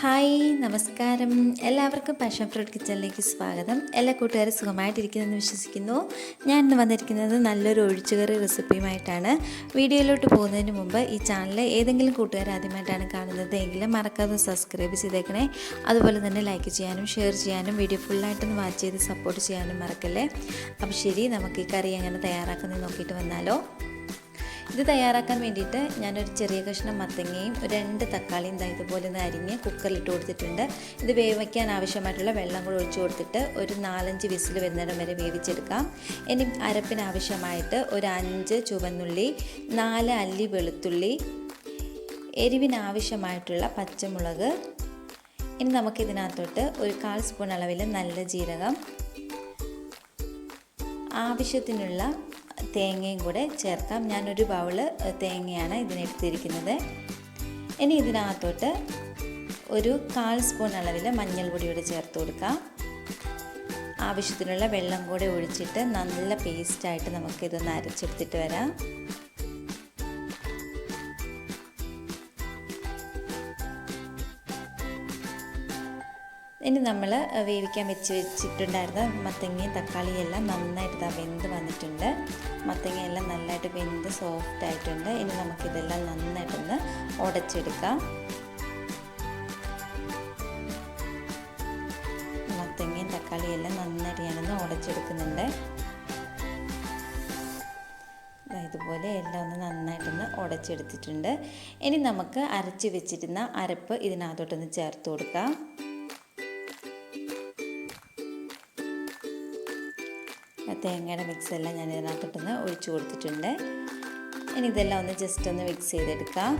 Hi നമസ്കാരം. എല്ലാവർക്കും passion fruit കിച്ചണിലേക്ക് സ്വാഗതം. എല്ലാ കൂട്ടുകാരും സുഖമായിട്ടിരിക്കുന്നെന്ന് വിശ്വസിക്കുന്നു. ഞാൻ ഇന്ന് വന്നിരിക്കുന്നത് നല്ലൊരു ഒഴിച്ചുകറി റെസിപ്പിയുമായിട്ടാണ്. വീഡിയോയിലോട്ട് പോകുന്നതിന് മുമ്പ് ഈ ചാനൽ ഏതെങ്കിലും കൂട്ടുകാർ ആദ്യമായിട്ടാണ് കാണുന്നത് എങ്കിലും മറക്കാതെ സബ്സ്ക്രൈബ് ചെയ്തേക്കണേ. അതുപോലെ തന്നെ ലൈക്ക് ചെയ്യാനും ഷെയർ ചെയ്യാനും വീഡിയോ ഫുള്ളായിട്ടൊന്ന് വാച്ച് ചെയ്ത് സപ്പോർട്ട് ചെയ്യാനും മറക്കല്ലേ? അപ്പോൾ ശരി നമുക്ക് ഈ കറി എങ്ങനെ തയ്യാറാക്കുന്നത് നോക്കിയിട്ട് വന്നാലോ. ഇത് തയ്യാറാക്കാൻ വേണ്ടിയിട്ട് ഞാനൊരു ചെറിയ കഷ്ണം മത്തങ്ങയും രണ്ട് തക്കാളിയും ഇതാ ഇതുപോലെ ഒന്ന് അരിഞ്ഞ് കുക്കറിലിട്ട് കൊടുത്തിട്ടുണ്ട്. ഇത് വേവിക്കാൻ ആവശ്യമായിട്ടുള്ള വെള്ളം കൂടെ ഒഴിച്ചു കൊടുത്തിട്ട് ഒരു നാലഞ്ച് വിസിൽ വരുന്നിടം വരെ വേവിച്ചെടുക്കാം. ഇനി അരപ്പിന് ആവശ്യമായിട്ട് ഒരു അഞ്ച് ചുവന്നുള്ളി നാല് അല്ലി വെളുത്തുള്ളി എരിവിനാവശ്യമായിട്ടുള്ള പച്ചമുളക്. ഇനി നമുക്കിതിനകത്തോട്ട് ഒരു കാൽ സ്പൂൺ അളവിൽ നല്ല ജീരകം ആവശ്യത്തിനുള്ള തേങ്ങയും കൂടെ ചേർക്കാം. ഞാനൊരു ബൗൾ തേങ്ങയാണ് ഇതിനെടുത്തിരിക്കുന്നത്. ഇനി ഇതിനകത്തോട്ട് ഒരു കാൽ സ്പൂൺ അളവിൽ മഞ്ഞൾപ്പൊടി കൂടെ ചേർത്ത് കൊടുക്കാം. ആവശ്യത്തിനുള്ള വെള്ളം കൂടെ ഒഴിച്ചിട്ട് നല്ല പേസ്റ്റായിട്ട് നമുക്കിതൊന്ന് അരച്ചെടുത്തിട്ട് വരാം. ഇനി നമ്മൾ വേവിക്കാൻ വെച്ച് വെച്ചിട്ടുണ്ടായിരുന്ന മത്തങ്ങയും തക്കാളിയും എല്ലാം നന്നായിട്ട് ഇതാ വെന്ത് വന്നിട്ടുണ്ട്. മത്തങ്ങ എല്ലാം നന്നായിട്ട് വെന്ത് സോഫ്റ്റ് ആയിട്ടുണ്ട്. ഇനി നമുക്കിതെല്ലാം നന്നായിട്ടൊന്ന് ഉടച്ചെടുക്കാം മത്തങ്ങയും തക്കാളിയും എല്ലാം നന്നായിട്ട് ഞാനൊന്ന് ഉടച്ചെടുക്കുന്നുണ്ട് ഇതുപോലെ എല്ലാം ഒന്ന് നന്നായിട്ടൊന്ന് ഉടച്ചെടുത്തിട്ടുണ്ട് ഇനി നമുക്ക് അരച്ച് വെച്ചിരുന്ന അരപ്പ് ഇതിനകത്തോട്ടൊന്ന് ചേർത്ത് കൊടുക്കാം. തേങ്ങയുടെ മിക്സ് എല്ലാം ഞാൻ ഇതിനകത്തിട്ടൊന്ന് ഒഴിച്ചു കൊടുത്തിട്ടുണ്ട്. ഇനി ഇതെല്ലാം ഒന്ന് ജസ്റ്റ് ഒന്ന് മിക്സ് ചെയ്തെടുക്കാം.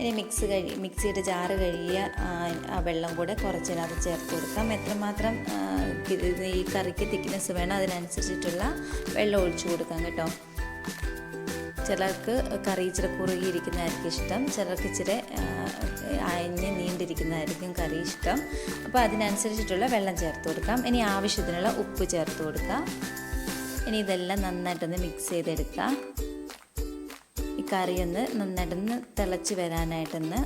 ഇനി മിക്സ് കഴി മിക്സിയുടെ ജാറ് കഴുകിയ ആ വെള്ളം കൂടെ കുറച്ചിനകത്ത് ചേർത്ത് കൊടുക്കാം. എത്രമാത്രം ഈ കറിക്ക് തിക്നെസ് വേണം അതിനനുസരിച്ചിട്ടുള്ള വെള്ളം ഒഴിച്ചു കൊടുക്കാം കേട്ടോ. ചിലർക്ക് കറി ഇച്ചിരി കുറുകിയിരിക്കുന്നതായിരിക്കും ഇഷ്ടം. ചിലർക്ക് ഇച്ചിരി അയഞ്ഞ് നീണ്ടിരിക്കുന്നതായിരിക്കും കറി ഇഷ്ടം. അപ്പോൾ അതിനനുസരിച്ചിട്ടുള്ള വെള്ളം ചേർത്ത് കൊടുക്കാം. ഇനി ആവശ്യത്തിനുള്ള ഉപ്പ് ചേർത്ത് കൊടുക്കാം. ഇനി ഇതെല്ലാം നന്നായിട്ടൊന്ന് മിക്സ് ചെയ്തെടുക്കാം. ഈ കറി ഒന്ന് നന്നായിട്ടൊന്ന് തിളച്ച് വരാനായിട്ടൊന്ന്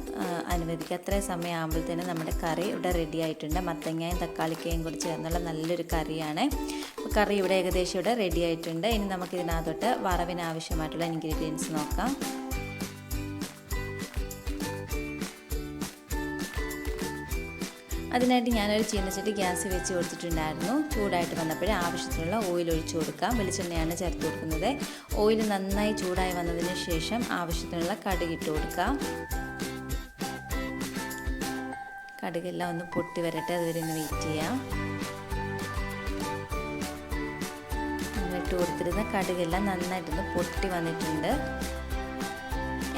അനുവദിക്കുക. അത്രയും സമയം ആകുമ്പോഴത്തേനും നമ്മുടെ കറി ഇവിടെ റെഡി ആയിട്ടുണ്ട്. മത്തങ്ങയും തക്കാളിക്കയും കൂടി ചേർന്നുള്ള നല്ലൊരു കറിയാണ്. കറി ഇവിടെ ഏകദേശം ഇവിടെ റെഡി ആയിട്ടുണ്ട്. ഇനി നമുക്ക് ഇതിനകത്തോട്ട് വറവിന് ആവശ്യമായിട്ടുള്ള ഇൻഗ്രീഡിയൻസ് നോക്കാം. അതിനായിട്ട് ഞാനൊരു ചീനച്ചട്ടി ഗ്യാസ് വെച്ച് കൊടുത്തിട്ടുണ്ടായിരുന്നു. ചൂടായിട്ട് വന്നപ്പോഴേ ആവശ്യത്തിനുള്ള ഓയിൽ ഒഴിച്ചു കൊടുക്കാം. വെളിച്ചെണ്ണയാണ് ചേർത്ത് കൊടുക്കുന്നത്. ഓയിൽ നന്നായി ചൂടായി വന്നതിന് ശേഷം ആവശ്യത്തിനുള്ള കടുക് ഇട്ട് കൊടുക്കാം. കടുകെല്ലാം ഒന്ന് പൊട്ടി വരട്ടെ അതുവരെ ഒന്ന് വെയിറ്റ് ചെയ്യാം. കൊടുത്തിരുന്ന കടുകെല്ലാം നന്നായിട്ടൊന്ന് പൊട്ടി വന്നിട്ടുണ്ട്.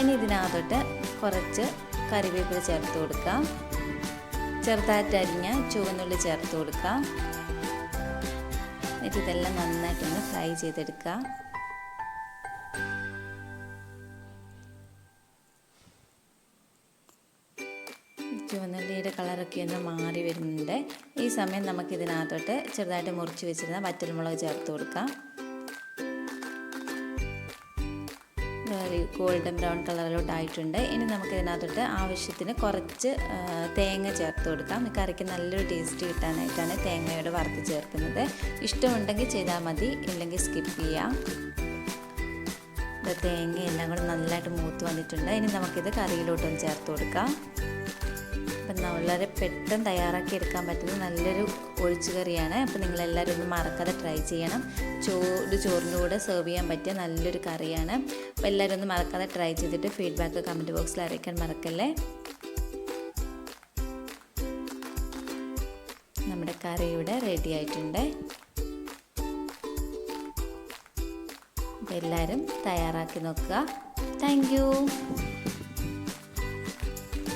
ഇനി ഇതിനകത്തോട്ട് കുറച്ച് കറിവേപ്പില ചേർത്ത് കൊടുക്കാം. ചെറുതായിട്ട് അരിഞ്ഞ ചുവന്നുള്ളി ചേർത്ത് കൊടുക്കാം എന്നിട്ട് ഇതെല്ലാം നന്നായിട്ടൊന്ന് ഫ്രൈ ചെയ്തെടുക്കുക. ചുവന്നുള്ളിയുടെ കളറൊക്കെ ഒന്ന് മാറി വരുന്നുണ്ട്. ഈ സമയം നമുക്കിതിനകത്തോട്ട് ചെറുതായിട്ട് മുറിച്ച് വെച്ചിരുന്ന വറ്റൽമുളക് ചേർത്ത് കൊടുക്കാം. ഗോൾഡൻ ബ്രൗൺ കളറിലോട്ടായിട്ടുണ്ട്. ഇനി നമുക്ക് ഇതിനകത്തോട്ട് ആവശ്യത്തിന് കുറച്ച് തേങ്ങ ചേർത്ത് കൊടുക്കാം. കറിക്ക് നല്ലൊരു ടേസ്റ്റ് കിട്ടാനായിട്ടാണ് തേങ്ങയോട് വറുത്ത് ചേർക്കുന്നത്. ഇഷ്ടമുണ്ടെങ്കിൽ ചെയ്താൽ മതി ഇല്ലെങ്കിൽ സ്കിപ്പ് ചെയ്യാം. തേങ്ങ എല്ലാം കൂടെ നല്ലതായിട്ട് മൂത്ത് വന്നിട്ടുണ്ട്. ഇനി നമുക്കിത് കറിയിലോട്ടൊന്ന് ചേർത്ത് കൊടുക്കാം. അപ്പം വളരെ പെട്ടെന്ന് തയ്യാറാക്കി എടുക്കാൻ പറ്റുന്ന നല്ലൊരു ഒഴിച്ചു കറിയാണ്. അപ്പോൾ നിങ്ങളെല്ലാവരും ഒന്ന് മറക്കാതെ ട്രൈ ചെയ്യണം. ചോറ് ചോറിന്റെ കൂടെ സെർവ് ചെയ്യാൻ പറ്റിയ നല്ലൊരു കറിയാണ്. അപ്പോൾ എല്ലാവരും ഒന്ന് മറക്കാതെ ട്രൈ ചെയ്തിട്ട് ഫീഡ്ബാക്ക് കമന്റ് ബോക്സിൽ അറിയിക്കാൻ മറക്കല്ലേ? നമ്മുടെ കറി ഇവിടെ റെഡി ആയിട്ടുണ്ട്. എല്ലാവരും തയ്യാറാക്കി നോക്കുക. താങ്ക്